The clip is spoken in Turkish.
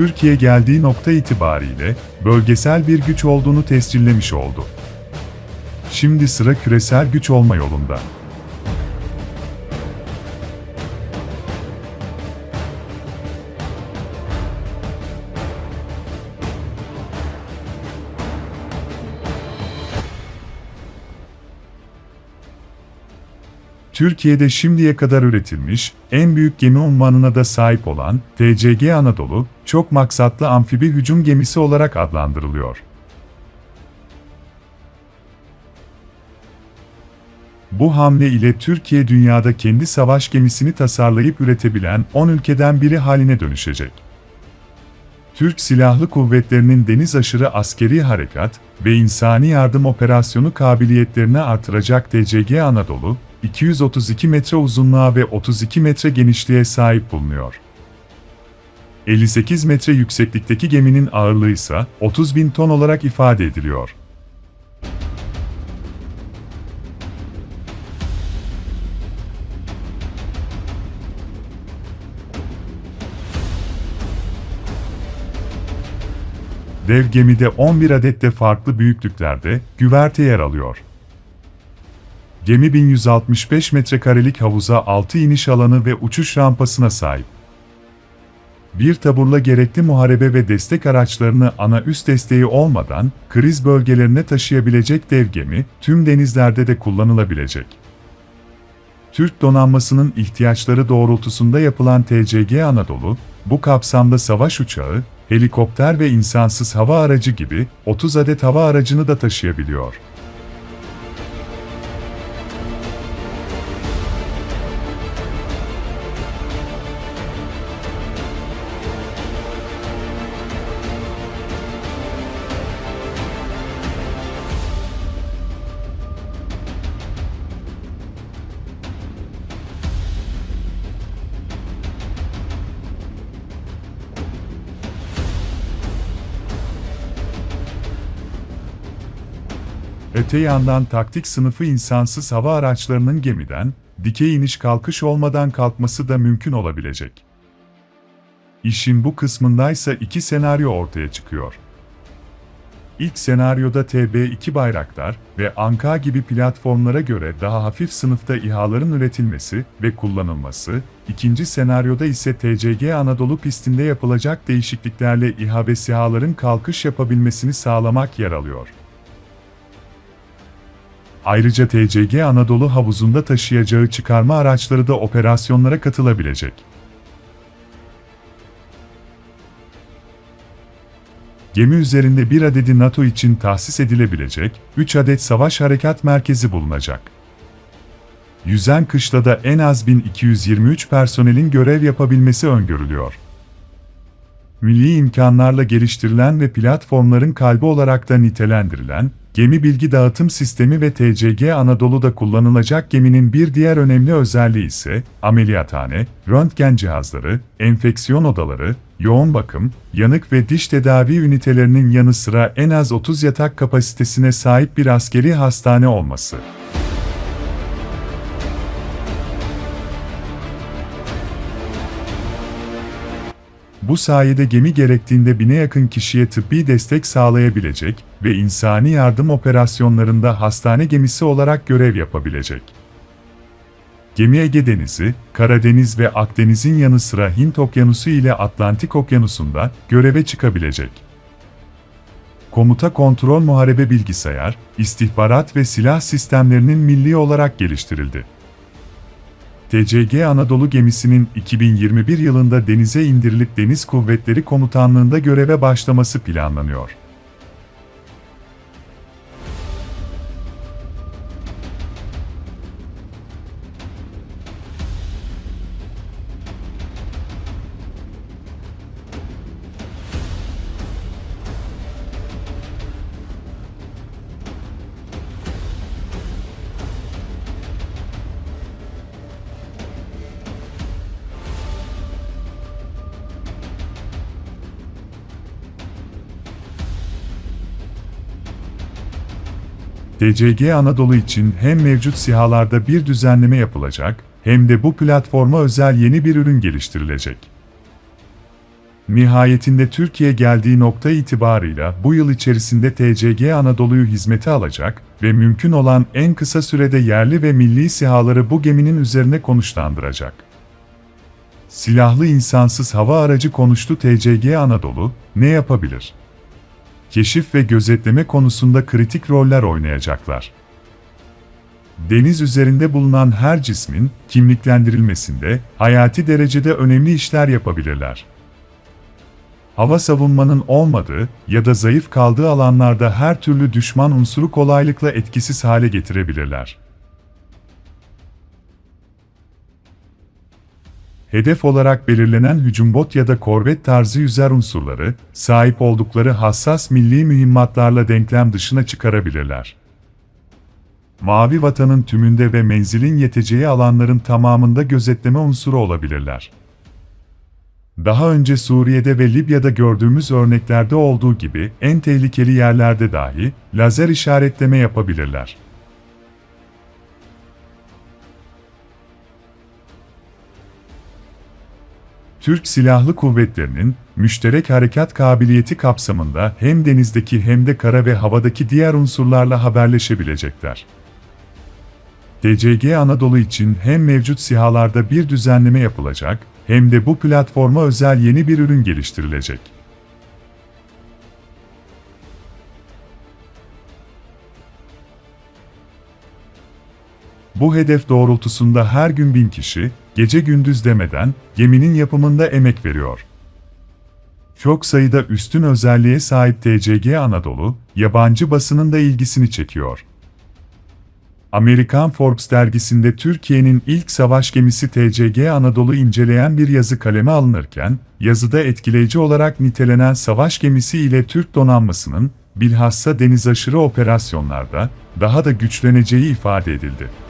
Türkiye geldiği nokta itibariyle bölgesel bir güç olduğunu tescillemiş oldu. Şimdi sıra küresel güç olma yolunda. Türkiye'de şimdiye kadar üretilmiş en büyük gemi unvanına da sahip olan TCG Anadolu, çok maksatlı amfibi hücum gemisi olarak adlandırılıyor. Bu hamle ile Türkiye dünyada kendi savaş gemisini tasarlayıp üretebilen 10 ülkeden biri haline dönüşecek. Türk Silahlı Kuvvetleri'nin deniz aşırı askeri harekat ve insani yardım operasyonu kabiliyetlerini artıracak TCG Anadolu, 232 metre uzunluğa ve 32 metre genişliğe sahip bulunuyor. 58 metre yükseklikteki geminin ağırlığı ise 30 bin ton olarak ifade ediliyor. Dev gemide 11 adet de farklı büyüklüklerde güverte yer alıyor. Gemi 1165 metrekarelik havuza 6 iniş alanı ve uçuş rampasına sahip. Bir taburla gerekli muharebe ve destek araçlarını ana üst desteği olmadan kriz bölgelerine taşıyabilecek dev gemi, tüm denizlerde de kullanılabilecek. Türk donanmasının ihtiyaçları doğrultusunda yapılan TCG Anadolu, bu kapsamda savaş uçağı, helikopter ve insansız hava aracı gibi 30 adet hava aracını da taşıyabiliyor. Öte yandan taktik sınıfı insansız hava araçlarının gemiden, dikey iniş kalkış olmadan kalkması da mümkün olabilecek. İşin bu kısmındaysa iki senaryo ortaya çıkıyor. İlk senaryoda TB2 Bayraktar ve Anka gibi platformlara göre daha hafif sınıfta İHA'ların üretilmesi ve kullanılması, ikinci senaryoda ise TCG Anadolu pistinde yapılacak değişikliklerle İHA ve SİHA'ların kalkış yapabilmesini sağlamak yer alıyor. Ayrıca TCG Anadolu havuzunda taşıyacağı çıkarma araçları da operasyonlara katılabilecek. Gemi üzerinde bir adedi NATO için tahsis edilebilecek 3 adet savaş harekat merkezi bulunacak. Yüzen kışlada en az 1223 personelin görev yapabilmesi öngörülüyor. Milli imkanlarla geliştirilen ve platformların kalbi olarak da nitelendirilen Gemi bilgi dağıtım sistemi ve TCG Anadolu'da kullanılacak geminin bir diğer önemli özelliği ise ameliyathane, röntgen cihazları, enfeksiyon odaları, yoğun bakım, yanık ve diş tedavi ünitelerinin yanı sıra en az 30 yatak kapasitesine sahip bir askeri hastane olması. Bu sayede gemi gerektiğinde bine yakın kişiye tıbbi destek sağlayabilecek ve insani yardım operasyonlarında hastane gemisi olarak görev yapabilecek. Gemi Ege Denizi, Karadeniz ve Akdeniz'in yanı sıra Hint Okyanusu ile Atlantik Okyanusu'nda göreve çıkabilecek. Komuta kontrol muharebe bilgisayar, istihbarat ve silah sistemlerinin milli olarak geliştirildi. TCG Anadolu gemisinin 2021 yılında denize indirilip Deniz Kuvvetleri Komutanlığı'nda göreve başlaması planlanıyor. TCG Anadolu için hem mevcut sihalarda bir düzenleme yapılacak, hem de bu platforma özel yeni bir ürün geliştirilecek. nihayetinde Türkiye geldiği nokta itibarıyla bu yıl içerisinde TCG Anadolu'yu hizmete alacak ve mümkün olan en kısa sürede yerli ve milli sihaları bu geminin üzerine konuşlandıracak. Silahlı insansız hava aracı konuştu TCG Anadolu, ne yapabilir? Keşif ve gözetleme konusunda kritik roller oynayacaklar. Deniz üzerinde bulunan her cismin kimliklendirilmesinde hayati derecede önemli işler yapabilirler. Hava savunmanın olmadığı ya da zayıf kaldığı alanlarda her türlü düşman unsuru kolaylıkla etkisiz hale getirebilirler. Hedef olarak belirlenen hücum bot ya da korvet tarzı yüzer unsurları, sahip oldukları hassas milli mühimmatlarla denklem dışına çıkarabilirler. Mavi vatanın tümünde ve menzilin yeteceği alanların tamamında gözetleme unsuru olabilirler. Daha önce Suriye'de ve Libya'da gördüğümüz örneklerde olduğu gibi en tehlikeli yerlerde dahi lazer işaretleme yapabilirler. Türk Silahlı Kuvvetleri'nin müşterek harekat kabiliyeti kapsamında hem denizdeki hem de kara ve havadaki diğer unsurlarla haberleşebilecekler. TCG Anadolu için hem mevcut sihalarda bir düzenleme yapılacak, hem de bu platforma özel yeni bir ürün geliştirilecek. Bu hedef doğrultusunda her gün bin kişi, gece gündüz demeden, geminin yapımında emek veriyor. Çok sayıda üstün özelliğe sahip TCG Anadolu, yabancı basının da ilgisini çekiyor. Amerikan Forbes dergisinde Türkiye'nin ilk savaş gemisi TCG Anadolu inceleyen bir yazı kaleme alınırken, yazıda etkileyici olarak nitelenen savaş gemisi ile Türk donanmasının, bilhassa deniz aşırı operasyonlarda, daha da güçleneceği ifade edildi.